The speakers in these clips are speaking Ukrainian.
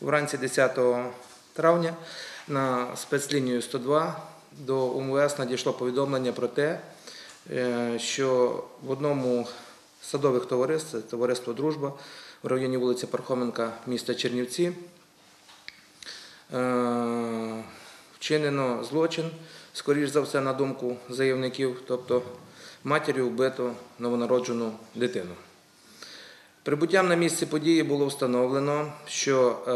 Вранці 10 травня на спецлінію 102 до УМВС надійшло повідомлення про те, е, що в одному з садових товариств, товариство Дружба в районі вулиці Пархоменка міста Чернівці, е, вчинено злочин, скоріш за все, на думку заявників, тобто матір'ю вбито новонароджену дитину. Прибуттям на місце події було встановлено, що е,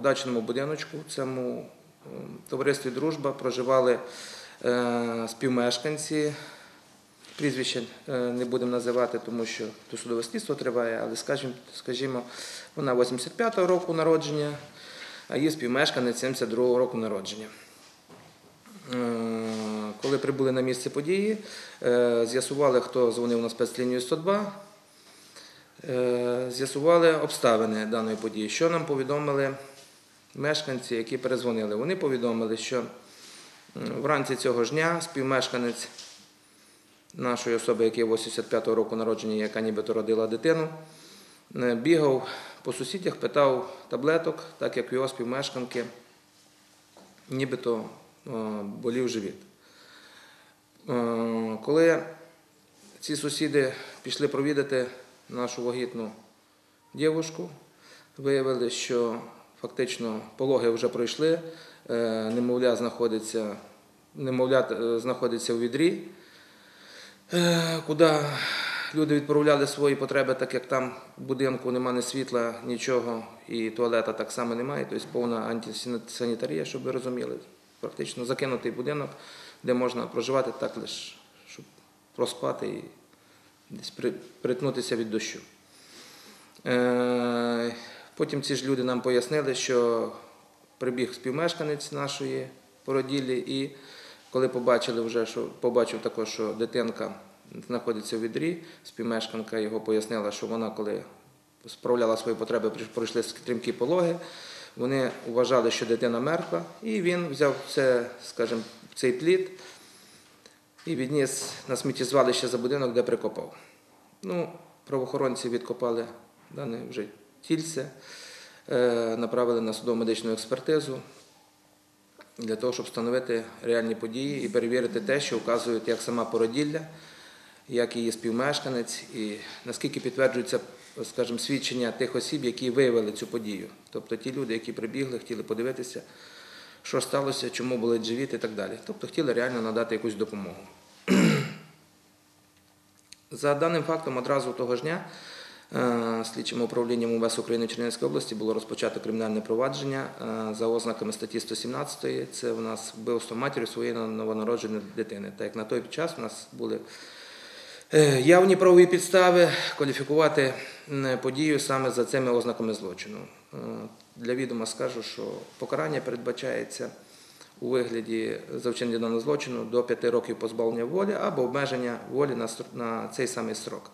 в дачному будиночку, в цьому е, товаристві Дружба проживали е, співмешканці. Прізвище не будемо називати, тому що досудове слідство триває, але скажімо, вона 85-го року народження, а її співмешканець 72-го року народження. Коли прибули на місце події, з'ясували, хто дзвонив на спецлінію 102, Е, з'ясували обставини даної події. Що нам повідомили мешканці, які перезвонили? Вони повідомили, що вранці цього ж дня співмешканець нашої особи, який 85-го року народження, яка нібито родила дитину, е, бігав по сусідях, питав таблеток, так як його співмешканки нібито е, болів живіт. Е, Коли ці сусіди пішли провідати нашу вагітну дівушку, виявили, що фактично пологи вже пройшли, е, немовля знаходиться, немовля е, знаходиться у відрі, е, куди люди відправляли свої потреби, так як там в будинку немає ні світла, нічого, і туалета так само немає, тобто повна антисанітарія, щоб ви розуміли. Практично закинутий будинок, де можна проживати так лише, щоб проспати десь притнутися від дощу. Е, Потім ці ж люди нам пояснили, що прибіг співмешканець нашої породіллі, і коли побачили вже, що побачив також, що дитинка знаходиться у відрі, співмешканка його пояснила, що вона, коли справляла свої потреби, пройшли стрімкі пологи, вони вважали, що дитина мертва, і він взяв це, скажімо, цей плід і відніс на сміттєзвалище за будинок, де прикопав. Ну, правоохоронці відкопали дане вже тільце, е, направили на судово-медичну експертизу для того, щоб встановити реальні події і перевірити те, що вказують як сама породілля, як її співмешканець, і наскільки підтверджується, скажімо, свідчення тих осіб, які виявили цю подію. Тобто ті люди, які прибігли, хотіли подивитися, що сталося, чому були живіт і так далі. Тобто хотіли реально надати якусь допомогу. За даним фактом, одразу того ж дня е, слідчим управлінням УВС України в Чернівській області було розпочато кримінальне провадження е, за ознаками статті 117. Це у нас вбивство матері своєї новонародженої дитини. Так як на той час у нас були е, явні правові підстави кваліфікувати подію саме за цими ознаками злочину. Для відома скажу, що покарання передбачається у вигляді за даного злочину до 5 років позбавлення волі або обмеження волі на, цей самий строк.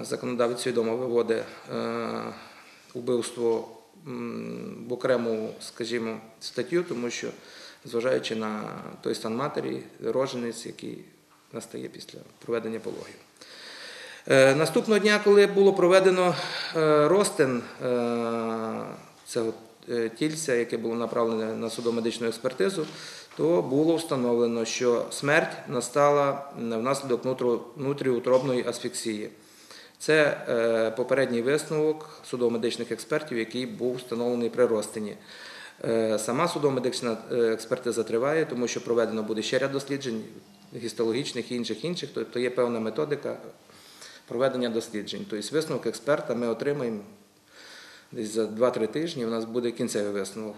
Е, Законодавець свідомо виводить е, вбивство в окрему, скажімо, статтю, тому що, зважаючи на той стан матері, рожениць, який настає після проведення пологів. Е, Наступного дня, коли було проведено е, розтин е, цього тільця, яке було направлене на судово-медичну експертизу, то було встановлено, що смерть настала внаслідок внутрі- внутріутробної асфіксії. Це попередній висновок судово-медичних експертів, який був встановлений при розтині. Сама судово-медична е, експертиза триває, тому що проведено буде ще ряд досліджень гістологічних і інших інших, тобто є певна методика проведення досліджень. Тобто висновок експерта ми отримаємо десь за 2-3 тижні. У нас буде кінцевий висновок.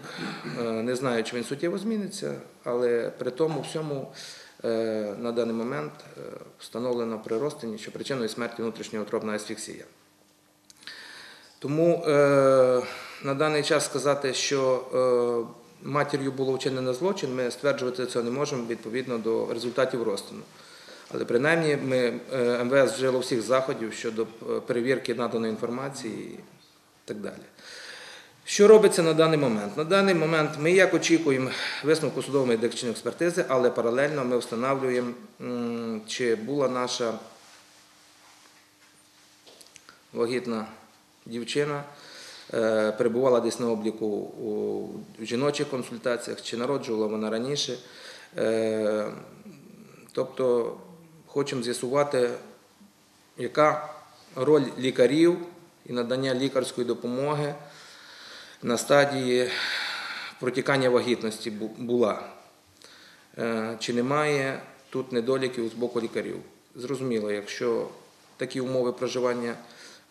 Е, Не знаю, чи він суттєво зміниться, але при тому всьому е, на даний момент е, встановлено при розтині, що причиною смерті внутрішньоутробна асфіксія. Тому на даний час сказати, що матір'ю було вчинено злочин, ми стверджувати це не можемо відповідно до результатів розтину. Але принаймні ми, е, МВС вжило всіх заходів щодо е, перевірки наданої інформації і так далі. Що робиться на даний момент? На даний момент ми як очікуємо висновку судової медичної експертизи, але паралельно ми встановлюємо, чи була наша вагітна дівчина е, перебувала десь на обліку у жіночих консультаціях, чи народжувала вона раніше. Тобто хочемо з'ясувати, яка роль лікарів і надання лікарської допомоги на стадії протікання вагітності була. Е, Чи немає тут недоліків з боку лікарів? Зрозуміло, якщо такі умови проживання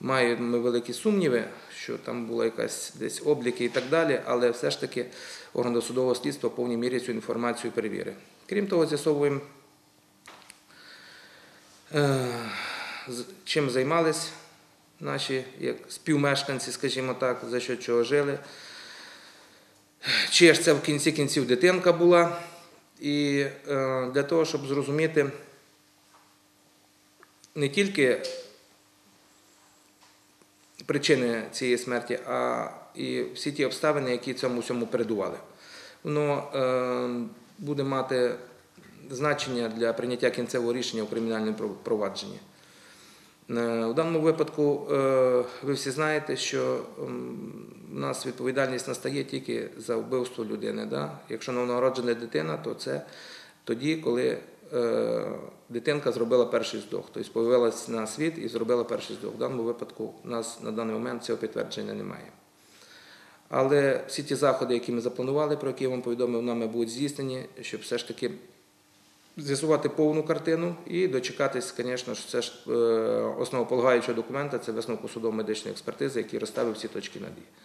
мають ми великі сумніви, що там була якась десь обліки і так далі, але все ж таки орган досудового слідства в повній мірі цю інформацію перевірить. Крім того, з'ясовуємо, чим займались наші як співмешканці, скажімо так, за що чого жили. Чи ж це в кінці кінців дитинка була. І е, для того, щоб зрозуміти не тільки причини цієї смерті, а і всі ті обставини, які цьому всьому передували. Воно е, буде мати значення для прийняття кінцевого рішення у кримінальному провадженні. Е, У даному випадку е, ви всі знаєте, що у нас відповідальність настає тільки за вбивство людини. Якщо новонароджена дитина, то це тоді, коли е, дитинка зробила перший здох, тобто появилась на світ і зробила перший здох. В даному випадку у нас на даний момент цього підтвердження немає. Але всі ті заходи, які ми запланували, про які я вам повідомив, нами будуть здійснені, щоб все ж таки з'ясувати повну картину і дочекатись, звісно ж, це ж е, основополагаючого документа це висновку судово-медичної експертизи, який розставив всі точки над «і».